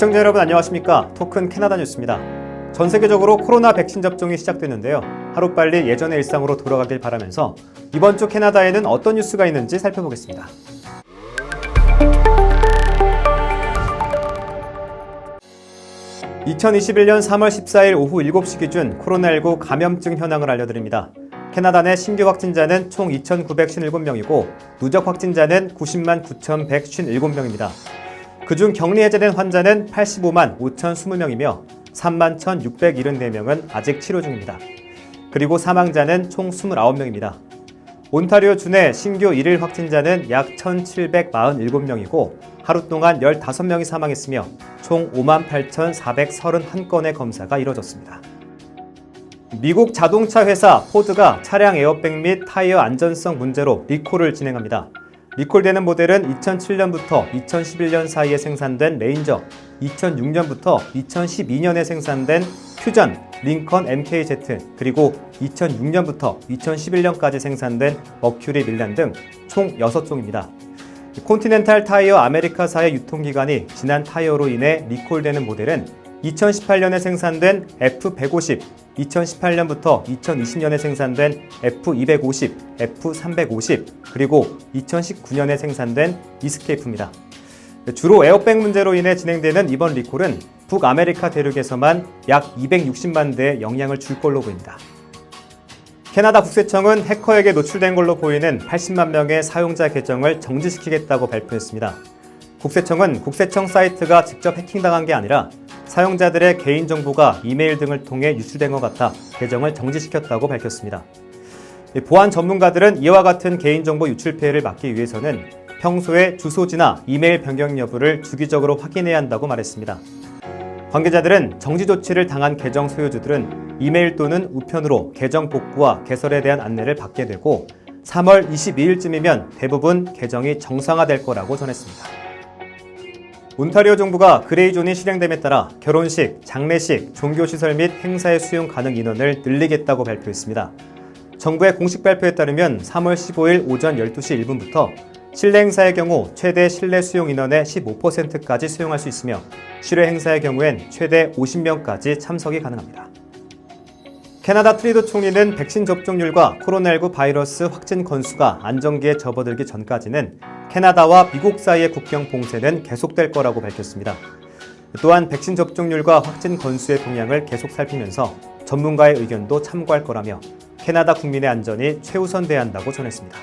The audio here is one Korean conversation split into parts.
시청자 여러분 안녕하십니까? 토큰 캐나다 뉴스입니다. 전 세계적으로 코로나 백신 접종이 시작됐는데요. 하루빨리 예전의 일상으로 돌아가길 바라면서 이번 주 캐나다에는 어떤 뉴스가 있는지 살펴보겠습니다. (2021년 3월 14일) 오후 7시 기준 코로나19 감염증 현황을 알려드립니다. 캐나다 내 신규 확진자는 총 2,957명이고 누적 확진자는 90만 9,157명입니다. 그중 격리 해제된 환자는 85만 5,020명이며 3만 1,674명은 아직 치료 중입니다. 그리고 사망자는 총 29명입니다. 온타리오 주내 신규 일일 확진자는 약 1,747명이고 하루 동안 15명이 사망했으며 총 58,431건의 검사가 이뤄졌습니다. 미국 자동차 회사 포드가 차량 에어백 및 타이어 안전성 문제로 리콜을 진행합니다. 리콜되는 모델은 2007년부터 2011년 사이에 생산된 레인저, 2006년부터 2012년에 생산된 퓨전, 링컨 MKZ, 그리고 2006년부터 2011년까지 생산된 머큐리 밀란 등 총 6종입니다. 콘티넨탈 타이어 아메리카사의 유통기간이 지난 타이어로 인해 리콜되는 모델은 2018년에 생산된 F150, 2018년부터 2020년에 생산된 F250, F350, 그리고 2019년에 생산된 이스케이프입니다. 주로 에어백 문제로 인해 진행되는 이번 리콜은 북아메리카 대륙에서만 약 260만 대에 영향을 줄 걸로 보입니다. 캐나다 국세청은 해커에게 노출된 걸로 보이는 80만 명의 사용자 계정을 정지시키겠다고 발표했습니다. 국세청은 국세청 사이트가 직접 해킹당한 게 아니라 사용자들의 개인정보가 이메일 등을 통해 유출된 것 같아 계정을 정지시켰다고 밝혔습니다. 보안 전문가들은 이와 같은 개인정보 유출 피해를 막기 위해서는 평소에 주소지나 이메일 변경 여부를 주기적으로 확인해야 한다고 말했습니다. 관계자들은 정지 조치를 당한 계정 소유주들은 이메일 또는 우편으로 계정 복구와 개설에 대한 안내를 받게 되고 3월 22일쯤이면 대부분 계정이 정상화될 거라고 전했습니다. 온타리오 정부가 그레이존이 실행됨에 따라 결혼식, 장례식, 종교시설 및 행사에 수용 가능 인원을 늘리겠다고 발표했습니다. 정부의 공식 발표에 따르면 3월 15일 오전 12시 1분부터 실내 행사의 경우 최대 실내 수용 인원의 15%까지 수용할 수 있으며 실외 행사의 경우엔 최대 50명까지 참석이 가능합니다. 캐나다 트리도 총리는 백신 접종률과 코로나19 바이러스 확진 건수가 안정기에 접어들기 전까지는 캐나다와 미국 사이의 국경 봉쇄는 계속될 거라고 밝혔습니다. 또한 백신 접종률과 확진 건수의 동향을 계속 살피면서 전문가의 의견도 참고할 거라며 캐나다 국민의 안전이 최우선돼야 한다고 전했습니다.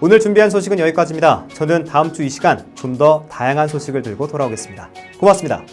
오늘 준비한 소식은 여기까지입니다. 저는 다음 주 이 시간 좀 더 다양한 소식을 들고 돌아오겠습니다. 고맙습니다.